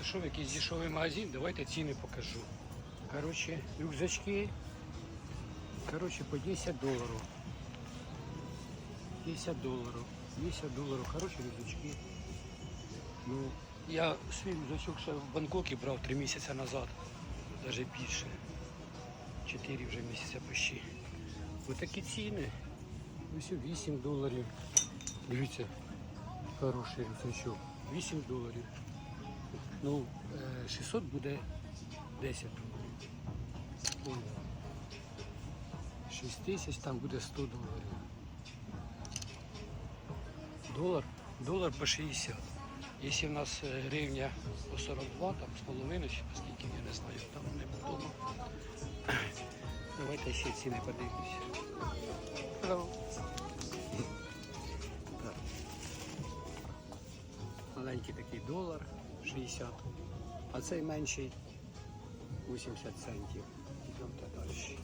Зайшов в якийсь дешевий магазин, давайте ціни покажу. Короче, рюкзачки. Короче, по 10 долларов. 10 долларов. 10 долларов. Хороші рюкзачки. Ну, я свій рюкзачок ще в Бангкокі брав 3 місяці назад. Навіть більше. 4 вже місяця почти. Ось такі ціни. Ось 8 доларів. Дивіться, хороший рюкзачок. 8 доларів. Ну, е, 600 буде 10 доларів. Ой. 6 тисяч, там буде 100 доларів. Долар, долар по 60. Якщо в нас е, гривня по 42, там з половиною, чи скільки, я не знаю, там не подумав. Давайте ще ціни подивимося. Маленький такий долар 60, а цей менший 80 центів. Йдемте далі.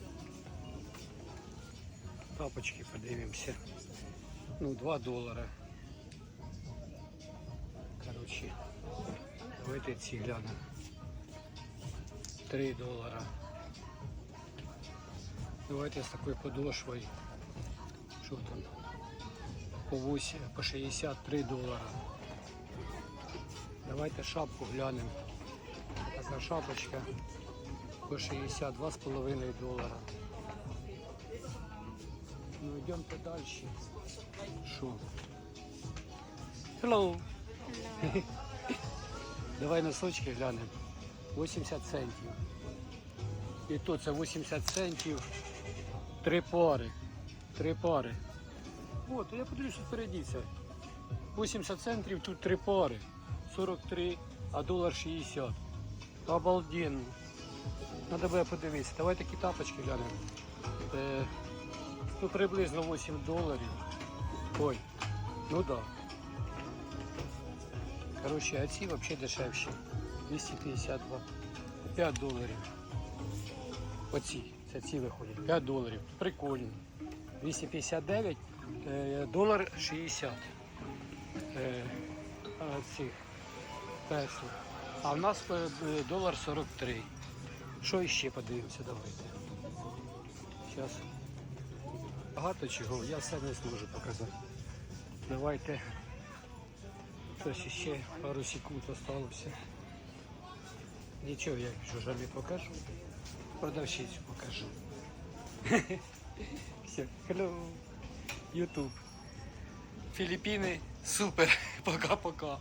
Тапочки подивимося. Ну, 2 долара. Короче, давайте ці глянемо. 3 долара. Давайте з такою подошвою. Що там? По 8, по 63 долара. Давайте шапку глянемо. Така шапочка по 62,5 долара. Ну йдемте далі. Що? Hello. Давай носочки глянемо. 80 центів. І то це 80 центів. Три пари. Три пари. От, я подивлюся впереді це. 80 центів, тут три пари. 43, а долар 60. Обалденно. Надо буде подивитися. Давай такі тапочки глянемо. Е, ну, приблизно 8 доларів. Ой, ну да. Короче, а ці взагалі дешевші. 252. 5 доларів. Оці, це ці виходять. 5 доларів. Прикольно. 259, е, долар 60. Е, цих песо. А в нас е, е, долар 43. Що ще подивимося, давайте. Зараз. Багато чого, я все не зможу показати. Давайте. Щось ще пару секунд осталося. Нічого я вже не покажу. Продавщицю покажу. Все, hello. YouTube. Філіппіни, супер. Пока-пока.